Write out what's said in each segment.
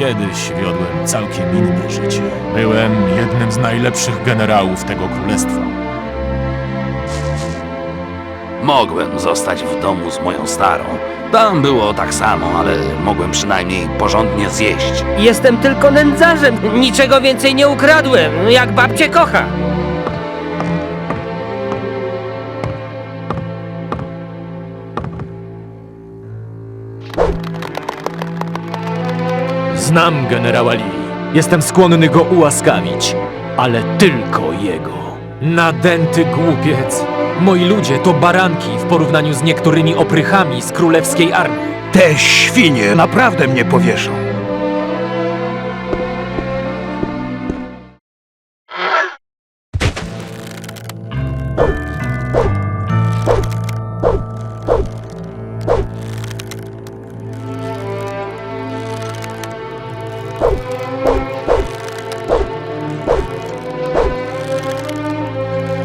Kiedyś wiodłem całkiem inne życie. Byłem jednym z najlepszych generałów tego królestwa. Mogłem zostać w domu z moją starą. Tam było tak samo, ale mogłem przynajmniej porządnie zjeść. Jestem tylko nędzarzem. Niczego więcej nie ukradłem, jak babcie kocha. Znam generała Lee. Jestem skłonny go ułaskawić, ale tylko jego. Nadęty głupiec. Moi ludzie to baranki w porównaniu z niektórymi oprychami z królewskiej armii. Te świnie naprawdę mnie powieszą.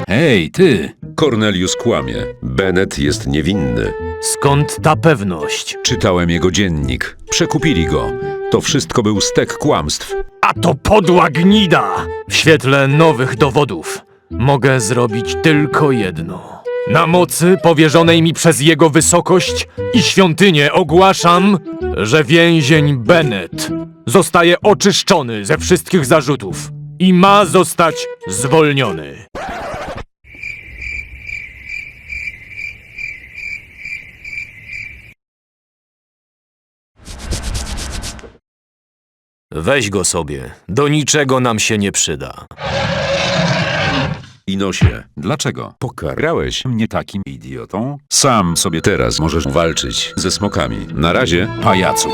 Hej, ty! Cornelius kłamie. Bennett jest niewinny. Skąd ta pewność? Czytałem jego dziennik. Przekupili go. To wszystko był stek kłamstw. A to podła gnida! W świetle nowych dowodów mogę zrobić tylko jedno. Na mocy powierzonej mi przez jego wysokość i świątynię ogłaszam, że więzień Bennett zostaje oczyszczony ze wszystkich zarzutów i ma zostać zwolniony. Weź go sobie, do niczego nam się nie przyda. Inosie, dlaczego? Pokarałeś mnie takim idiotą? Sam sobie teraz możesz walczyć ze smokami. Na razie, pajacu.